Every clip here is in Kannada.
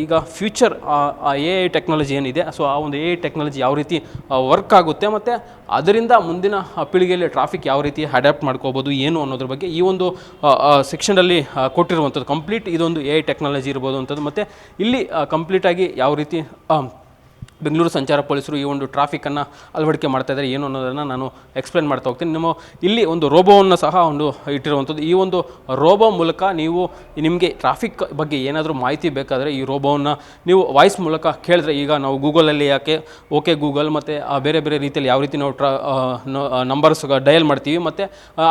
ಈಗ ಫ್ಯೂಚರ್ ಎ ಐ ಟೆಕ್ನಾಲಜಿ ಏನಿದೆ ಸೊ ಆ ಒಂದು ಎ ಐ ಟೆಕ್ನಾಲಜಿ ಯಾವ ರೀತಿ ವರ್ಕ್ ಆಗುತ್ತೆ ಮತ್ತು ಅದರಿಂದ ಮುಂದಿನ ಪೀಳಿಗೆಯಲ್ಲಿ ಟ್ರಾಫಿಕ್ ಯಾವ ರೀತಿ ಅಡ್ಯಾಪ್ಟ್ ಮಾಡ್ಕೋಬೋದು, ಏನು ಅನ್ನೋದ್ರ ಬಗ್ಗೆ ಈ ಒಂದು ಸೆಕ್ಷನಲ್ಲಿ ಕೊಟ್ಟಿರುವಂಥದ್ದು ಕಂಪ್ಲೀಟ್ ಇದೊಂದು ಎ ಐ ಟೆಕ್ನಾಲಜಿ ಇರ್ಬೋದು ಅಂಥದ್ದು ಮತ್ತು ಇಲ್ಲಿ ಕಂಪ್ಲೀಟಾಗಿ ಯಾವ ರೀತಿ ಬೆಂಗಳೂರು ಸಂಚಾರ ಪೊಲೀಸರು ಈ ಒಂದು ಟ್ರಾಫಿಕನ್ನು ಅಳವಡಿಕೆ ಮಾಡ್ತಾ ಇದ್ದಾರೆ, ಏನು ಅನ್ನೋದನ್ನು ನಾನು ಎಕ್ಸ್ಪ್ಲೇನ್ ಮಾಡ್ತಾ ಹೋಗ್ತೀನಿ. ನಿಮ್ಮ ಇಲ್ಲಿ ಒಂದು ರೋಬೋವನ್ನು ಸಹ ಒಂದು ಇಟ್ಟಿರುವಂಥದ್ದು. ಈ ಒಂದು ರೋಬೋ ಮೂಲಕ ನೀವು ನಿಮಗೆ ಟ್ರಾಫಿಕ್ ಬಗ್ಗೆ ಏನಾದರೂ ಮಾಹಿತಿ ಬೇಕಾದರೆ ಈ ರೋಬೋವನ್ನು ನೀವು ವಾಯ್ಸ್ ಮೂಲಕ ಕೇಳಿದ್ರೆ ಈಗ ನಾವು ಗೂಗಲಲ್ಲಿ ಯಾಕೆ, ಓಕೆ ಗೂಗಲ್ ಮತ್ತು ಬೇರೆ ಬೇರೆ ರೀತಿಯಲ್ಲಿ ಯಾವ ರೀತಿ ನಾವು ಟ್ರಾ ನಂಬರ್ಸ್ ಡಯಲ್ ಮಾಡ್ತೀವಿ ಮತ್ತು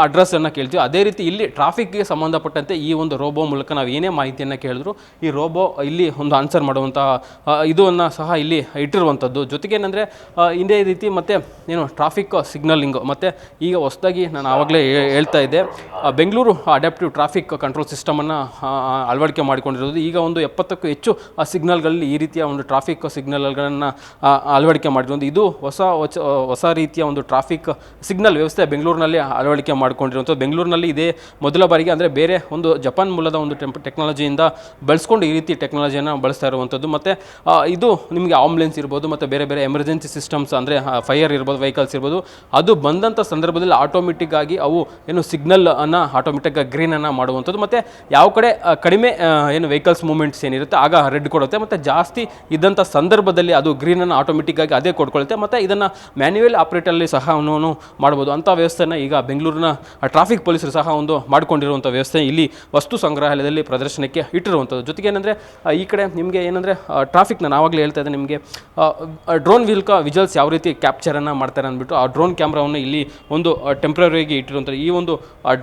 ಅಡ್ರೆಸ್ಸನ್ನು ಕೇಳ್ತೀವಿ. ಅದೇ ರೀತಿ ಇಲ್ಲಿ ಟ್ರಾಫಿಕ್ಗೆ ಸಂಬಂಧಪಟ್ಟಂತೆ ಈ ಒಂದು ರೋಬೋ ಮೂಲಕ ನಾವು ಏನೇ ಮಾಹಿತಿಯನ್ನು ಕೇಳಿದ್ರು ಈ ರೋಬೋ ಇಲ್ಲಿ ಒಂದು ಆನ್ಸರ್ ಮಾಡುವಂತಹ ಇದನ್ನು ಸಹ ಇಲ್ಲಿ ಇಟ್ಟಿರುವಂಥದ್ದು ಜೊತೆಗೆ ಏನಂದರೆ ಇದೇ ರೀತಿ ಮತ್ತು ಏನು ಟ್ರಾಫಿಕ್ ಸಿಗ್ನಲಿಂಗ್ ಮತ್ತು ಈಗ ಹೊಸದಾಗಿ ನಾನು ಆವಾಗಲೇ ಹೇಳ್ತಾ ಇದ್ದೆ ಬೆಂಗಳೂರು ಅಡ್ಯಾಪ್ಟಿವ್ ಟ್ರಾಫಿಕ್ ಕಂಟ್ರೋಲ್ ಸಿಸ್ಟಮನ್ನು ಅಳವಡಿಕೆ ಮಾಡಿಕೊಂಡಿರೋದು. ಈಗ ಒಂದು ಎಪ್ಪತ್ತಕ್ಕೂ ಹೆಚ್ಚು ಸಿಗ್ನಲ್ಗಳಲ್ಲಿ ಈ ರೀತಿಯ ಒಂದು ಟ್ರಾಫಿಕ್ ಸಿಗ್ನಲ್ಗಳನ್ನು ಅಳವಡಿಕೆ ಮಾಡಿರೋದು. ಇದು ಹೊಸ- ಹೊಸ ರೀತಿಯ ಒಂದು ಟ್ರಾಫಿಕ್ ಸಿಗ್ನಲ್ ವ್ಯವಸ್ಥೆ ಬೆಂಗಳೂರಿನಲ್ಲಿ ಅಳವಡಿಕೆ ಮಾಡಿಕೊಂಡಿರುವಂಥದ್ದು. ಬೆಂಗಳೂರಿನಲ್ಲಿ ಇದೇ ಮೊದಲ ಬಾರಿಗೆ ಅಂದರೆ ಬೇರೆ ಒಂದು ಜಪಾನ್ ಮೂಲದ ಒಂದು ಟೆಂಪ್ ಟೆಕ್ನಾಲಜಿಯಿಂದ ಬಳಸ್ಕೊಂಡು ಈ ರೀತಿ ಟೆಕ್ನಾಲಜಿಯನ್ನು ಬಳಸ್ತಾ ಇರುವಂಥದ್ದು. ಮತ್ತು ಇದು ನಿಮಗೆ ಆಂಬುಲೆನ್ಸ್ ಇರ್ಬೋದು ಮತ್ತು ಬೇರೆ ಬೇರೆ ಎಮರ್ಜೆನ್ಸಿ ಸಿಸ್ಟಮ್ಸ್ ಅಂದರೆ ಫೈರ್ ಇರ್ಬೋದು ವೆಹಿಕಲ್ಸ್ ಇರ್ಬೋದು, ಅದು ಬಂದಂಥ ಸಂದರ್ಭದಲ್ಲಿ ಆಟೋಮೆಟಿಕ್ ಆಗಿ ಅವು ಏನು ಸಿಗ್ನಲ್ ಅನ್ನು ಆಟೋಮೆಟಿಕ್ ಗ್ರೀನನ್ನು ಮಾಡುವಂಥದ್ದು. ಮತ್ತು ಯಾವ ಕಡೆ ಕಡಿಮೆ ಏನು ವೆಹಿಕಲ್ಸ್ ಮೂವ್ಮೆಂಟ್ಸ್ ಏನಿರುತ್ತೆ, ಆಗ ರೆಡ್ ಕೊಡುತ್ತೆ. ಮತ್ತು ಜಾಸ್ತಿ ಇದ್ದಂಥ ಸಂದರ್ಭದಲ್ಲಿ ಅದು ಗ್ರೀನನ್ನು ಆಟೋಮೆಟಿಕ್ಕಾಗಿ ಅದೇ ಕೊಡ್ಕೊಳ್ಳುತ್ತೆ. ಮತ್ತು ಇದನ್ನು ಮ್ಯಾನ್ಯುವಲ್ ಆಪ್ರೇಟಲ್ಲಿ ಸಹ ಅವನು ಮಾಡ್ಬೋದು. ಅಂಥ ವ್ಯವಸ್ಥೆನ ಈಗ ಬೆಂಗಳೂರಿನ ಟ್ರಾಫಿಕ್ ಪೊಲೀಸರು ಸಹ ಒಂದು ಮಾಡಿಕೊಂಡಿರುವಂಥ ವ್ಯವಸ್ಥೆ ಇಲ್ಲಿ ವಸ್ತು ಸಂಗ್ರಹಾಲಯದಲ್ಲಿ ಪ್ರದರ್ಶನಕ್ಕೆ ಇಟ್ಟಿರುವಂಥದ್ದು. ಜೊತೆಗೆ ಏನಂದರೆ ಈ ಕಡೆ ನಿಮಗೆ ಏನಂದರೆ ಟ್ರಾಫಿಕ್ ನಾನು ಆವಾಗಲೇ ಹೇಳ್ತಾ ಇದ್ದೆ ನಿಮಗೆ ಡ್ರೋನ್ ವಿಲ್ಕ ವಿಜುವಲ್ಸ್ ಯಾವ ರೀತಿ ಕ್ಯಾಪ್ಚರನ್ನು ಮಾಡ್ತಾರೆ ಅಂದ್ಬಿಟ್ಟು ಆ ಡ್ರೋನ್ ಕ್ಯಾಮ್ರಾವನ್ನು ಇಲ್ಲಿ ಒಂದು ಟೆಂಪ್ರರಿಯಾಗಿ ಇಟ್ಟಿರುವಂಥ ಈ ಒಂದು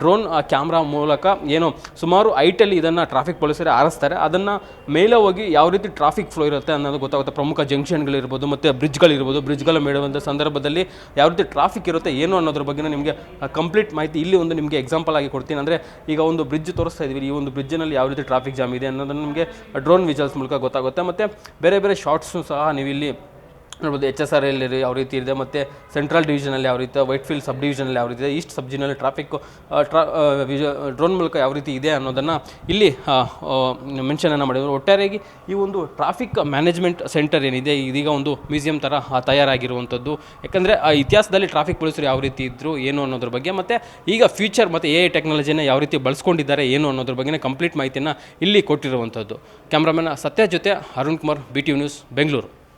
ಡ್ರೋನ್ ಕ್ಯಾಮ್ರಾ ಮೂಲಕ ಏನು ಸುಮಾರು ಐಟಲ್ಲಿ ಇದನ್ನು ಟ್ರಾಫಿಕ್ ಪೊಲೀಸರೇ ಆರಿಸ್ತಾರೆ. ಅದನ್ನು ಮೇಲೆ ಹೋಗಿ ಯಾವ ರೀತಿ ಟ್ರಾಫಿಕ್ ಫ್ಲೋ ಇರುತ್ತೆ ಅನ್ನೋದು ಗೊತ್ತಾಗುತ್ತೆ. ಪ್ರಮುಖ ಜಂಕ್ಷನ್ಗಳಿರ್ಬೋದು ಮತ್ತು ಬ್ರಿಡ್ಜ್ಗಳಿರ್ಬೋದು ಬ್ರಿಡ್ಜ್ಗಳು ಮೇಡುವಂಥ ಸಂದರ್ಭದಲ್ಲಿ ಯಾವ ರೀತಿ ಟ್ರಾಫಿಕ್ ಇರುತ್ತೆ, ಏನು ಅನ್ನೋದ್ರ ಬಗ್ಗೆ ನಿಮಗೆ ಕಂಪ್ಲೀಟ್ ಮಾಹಿತಿ ಇಲ್ಲಿ ಒಂದು ನಿಮಗೆ ಎಕ್ಸಾಂಪಲ್ ಆಗಿ ಕೊಡ್ತೀನಿ. ಅಂದರೆ ಈಗ ಒಂದು ಬ್ರಿಡ್ಜ್ ತೋರಿಸ್ತಾ ಇದ್ದೀವಿ. ಈ ಒಂದು ಬ್ರಿಡ್ಜ್ನಲ್ಲಿ ಯಾವ ರೀತಿ ಟ್ರಾಫಿಕ್ ಜಾಮ್ ಇದೆ ಅನ್ನೋದನ್ನು ನಿಮಗೆ ಡ್ರೋನ್ ವಿಜುವಲ್ಸ್ ಮೂಲಕ ಗೊತ್ತಾಗುತ್ತೆ. ಮತ್ತು ಬೇರೆ ಬೇರೆ ಶಾರ್ಟ್ಸು ಸಹ ನೀವು ನೋಡ್ಬೋದು ಎಚ್ ಎಸ್ ಆರ್ ಎಲ್ ಯಾವ ರೀತಿ ಇದೆ, ಮತ್ತು ಸೆಂಟ್ರಲ್ ಡಿವಿಷನಲ್ಲಿ ಯಾವ ರೀತಿ ವೈಟ್ ಫೀಲ್ಡ್ ಸಬ್ ಡಿವಿಷನಲ್ಲಿ ಯಾವ ರೀತಿ ಇದೆ ಈಸ್ಟ್ ಸಬ್ ಡಿವಿಷನಲ್ಲಿ ಟ್ರಾಫಿಕ್ ಡ್ರೋನ್ ಮೂಲಕ ಯಾವ ರೀತಿ ಇದೆ ಅನ್ನೋದನ್ನು ಇಲ್ಲಿ ಮೆನ್ಷನನ್ನು ಮಾಡಿದ್ರು. ಒಟ್ಟಾರೆಯಾಗಿ ಈ ಒಂದು ಟ್ರಾಫಿಕ್ ಮ್ಯಾನೇಜ್ಮೆಂಟ್ ಸೆಂಟರ್ ಏನಿದೆ, ಇದೀಗ ಒಂದು ಮ್ಯೂಸಿಯಂ ಥರ ತಯಾರಾಗಿರುವಂಥದ್ದು. ಯಾಕಂದರೆ, ಆ, ಇತಿಹಾಸದಲ್ಲಿ ಟ್ರಾಫಿಕ್ ಪೊಲೀಸರು ಯಾವ ರೀತಿ ಇದ್ದರು ಏನು ಅನ್ನೋದ್ರ ಬಗ್ಗೆ, ಮತ್ತು ಈಗ ಫ್ಯೂಚರ್ ಮತ್ತು ಎ ಐ ಟೆಕ್ನಾಲಜಿನ ಯಾವ ರೀತಿ ಬಳಸ್ಕೊಂಡಿದ್ದಾರೆ, ಏನು ಅನ್ನೋದ್ರ ಬಗ್ಗೆ ಕಂಪ್ಲೀಟ್ ಮಾಹಿತಿಯನ್ನು ಇಲ್ಲಿ ಕೊಟ್ಟಿರುವಂಥದ್ದು. ಕ್ಯಾಮ್ರಾಮನ್ ಸತ್ಯ ಜೊತೆ Arun Kumar B T news Bengaluru